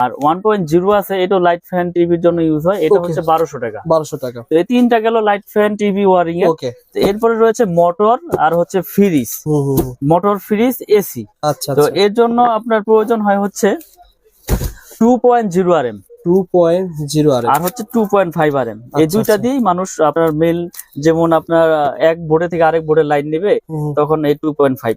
আর one point zero আছে এটা light fan টিভির জন্য ইউজ হয় এটা হচ্ছে বারোশো টাকা। বারোশো টাকা। এই তিনটা গেল লাইট ফ্যান টিভি ওয়ারিং এর এরপরে রয়েছে মোটর আর হচ্ছে ফ্রিজ। মোটর ফ্রিজ এসি আচ্ছা তো আচ্ছা। এর জন্য আপনার প্রয়োজন হয় হচ্ছে two point zero R M two point zero R আর হচ্ছে two point five R M এই দুইটা আচ্ছা। দিয়েই মানুষ আপনার মেল যেমন আপনার এক বোর্ডে থেকে আরেক বোর্ডে লাইন নেবে তখন এই টু পয়েন্ট ফাইভ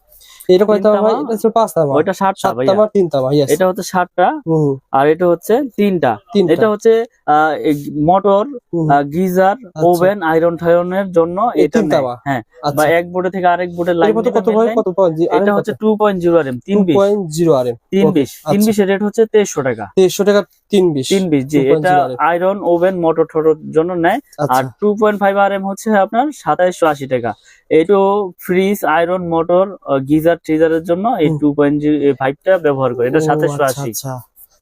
এটা কয় তামা ভাই? এটা ছিল পাঁচ তামা ওইটা সাত ভাইয়া। তামা তিন তামা ইয়েস এটা হচ্ছে সাতটা। হুম। আর এটা হচ্ছে তিনটা। তিনটা। এটা হচ্ছে মোটর গিজার আচ্ছা। ওভেন আয়রন টায়রনের জন্য এটা হ্যাঁ আচ্ছা। বা এক বোর্ডে থেকে আরেক বোর্ডে এর লাইন কত কত ভাই? কত এটা হচ্ছে two point zero R M তিন পয়েন্ট জিরো আর এম তিন বিশ তিন আচ্ছা। বিশের রেট হচ্ছে তেইশশো টাকা। তেইশশো টাকা তিন বিশ তিন বিশ জি এটা আয়রন ওভেন মোটর টোটর জন্য নেয়। আর আচ্ছা two point five R M হচ্ছে আপনার সাতাইশশো আশি টাকা। এইটো ফ্রিজ আয়রন মোটর গিজার ট্রিজারের জন্য এই টু পয়েন্ট ফাইভটা ব্যবহার করে। এটা সাতাইশশো আশি।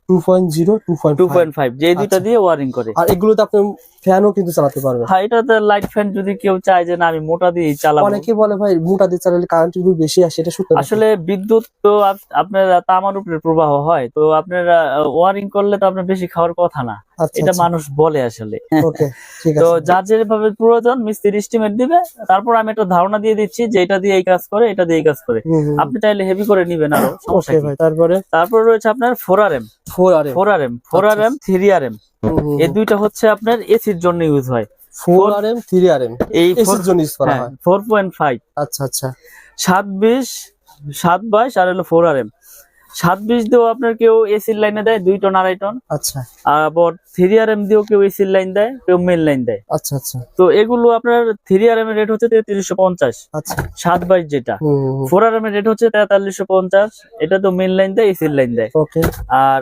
Two point zero two point two point five যে দুইটা আচ্ছা। দিয়ে করে। আর এগুলোতে আপনি ফ্যানও কিন্তু চালাতে পারবেন। হ্যাঁ এটাতে লাইট ফ্যান যদি কেউ চায় যে না আমি মোটা দিয়ে চালাবো। অনেকে বলে ভাই মোটা দিয়ে চালালে কারেন্ট বিল বেশি আসে এটা সত্য আসলে বিদ্যুৎ তো আপনার তামার উপরে প্রবাহ হয় তো আপনার ওয়ারিং করলে তো আপনার বেশি খাওয়ার কথা না। আচ্ছা এটা আচ্ছা, মানুষ বলে আসলে। তো যার যেভাবে প্রয়োজন মিস্ত্রি এস্টিমেট দিবে। তারপর আমি একটা ধারণা দিয়ে দিচ্ছি যে এটা দিয়ে এই কাজ করে এটা দিয়ে এই কাজ করে। আপনি চাইলে হেভি করে নিবেন আরও তারপরে? তারপর রয়েছে আপনার four R M four R M four R M three R M এই দুইটা হচ্ছে আপনার এসির জন্য ইউজ হয়। Four R M three R M এই এসির জন্য ইউজ করা হয় ফোর পয়েন্ট ফাইভ। আচ্ছা আচ্ছা। সাত বিশ সাত বাইশ আর হলো ফোর আর এম সাত বিশ দিয়েও আপনার কেউ এসির লাইনে দেয় দুই টন আড়াই টন। আচ্ছা। আর আবার থ্রি আর এম দিয়েও কেউ এসির লাইন দেয় কেউ মেন লাইন দেয়। আচ্ছা আচ্ছা। তো এগুলো আপনার থ্রি আর এম এর রেট হচ্ছে তেত্রিশশো পঞ্চাশ। আচ্ছা। সাত বাইশ যেটা। ফোর আর এম এর রেট হচ্ছে তেতাল্লিশশো পঞ্চাশ। এটা তো মেন লাইন দেয় এসির লাইন দেয়। ওকে। আর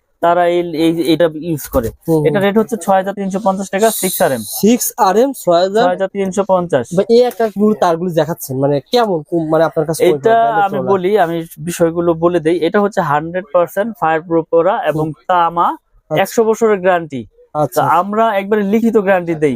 তারা এই এটা ইউজ করে। এটা রেট হচ্ছে ছয় হাজার তিনশো পঞ্চাশ টাকা six R M six R M ছয় হাজার? ছয় হাজার তিনশো পঞ্চাশ। এই একটা গুলো তারগুলো দেখাচ্ছেন মানে কেমন মানে আপনার কাছে এটা আমি বলি আমি বিষয়গুলো বলে দেই। এটা হচ্ছে হান্ড্রেড পার্সেন্ট ফায়ার প্রুফ এবং তামা একশো বছরের গ্যারান্টি আচ্ছা। আমরা একবারে লিখিত গ্যারান্টি দেই।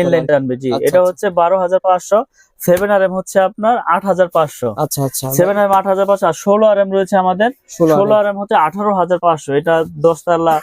use লাইন টানবে জি। আচ্ছা, এটা আচ্ছা। হচ্ছে বারো হাজার পাঁচশো সেভেন আর এম হচ্ছে আপনার আট হাজার পাঁচশো। আচ্ছা আচ্ছা। সেভেন আর এম আট হাজার পাঁচশো আর ষোলো আর এম রয়েছে আমাদের ষোলো আর এম হচ্ছে আঠারো হাজার পাঁচশো। এটা দশতলা আহ,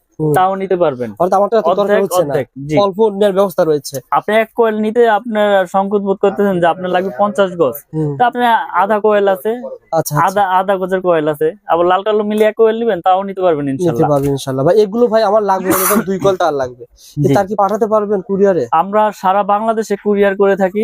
তাও নিতে পারবেন। অল্প নেওয়ার ব্যবস্থা রয়েছে। আপনি এক কোয়েল নিতে আপনার সংকোচ বোধ করতেছেন যে আপনার লাগবে পঞ্চাশ গজ। তো আপনি আধা কোয়েল আছে আচ্ছা আচ্ছা। আধা আধা গজের কোয়েল আছে। আবার লাল কালো মিলিয়ে এক কোয়েল নিবেন তাও নিতে পারবেন নিতে পারবেন ইনশাল্লাহ। ভাই এগুলো ভাই আমার লাগবে দুই তার লাগবে। এ তার কি পাঠাতে পারবেন কুরিয়ারে? আমরা সারা বাংলাদেশে কুরিয়ার করে থাকি।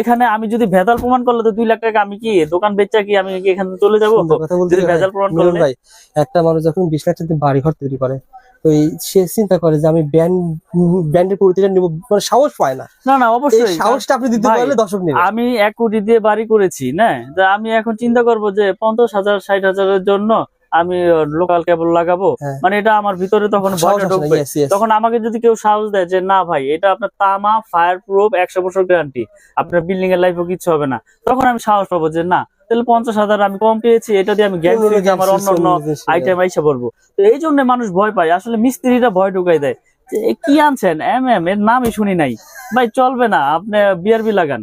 এখানে আমি যদি ভেজাল প্রমাণ করলে তো দুই লাখ টাকা আমি কি দোকান বেচা কি আমি কি এখান চলে যাব। ভেজাল প্রমাণ করলে? ভাই একটা মানুষ যখন বিশ লাখ টাকা বাড়ি ঘর তৈরি করে তো সে চিন্তা করে যে আমি নিব মানে সাহস পায় না। না না অবশ্যই। সাহসটা আপনি দিতে পারলে দর্শক নেবে। আমি এক কোটি দিয়ে বাড়ি করেছি না? আমি এখন চিন্তা করব যে পঞ্চাশ হাজার ষাট হাজারের জন্য আমি লোকাল কেবল লাগাবো। হ্যাঁ। মানে এটা আমার ভিতরে তখন ভয়টা ঢুকবে. তখন আমাকে যদি কেউ সাহস দেয় যে না ভাই এটা আপনার তামা ফায়ার প্রুফ একশো বছর গ্যারান্টি আপনার বিল্ডিং এর লাইফও কিছু হবে না। তখন আমি সাহস পাবো যে না তাহলে পঞ্চাশ হাজার আমি কম পেয়েছি এটা দিয়ে আমি গ্যাস অন্য আমার অন্য আইটেম আইসা পড়ব। তো এই জন্য মানুষ ভয় পায়। আসলে ভয় ঢুকাই দেয়। কি আনছেন? এম এম এর নামই শুনি নাই। ভাই চলবে না আপনি বিআরবি লাগান।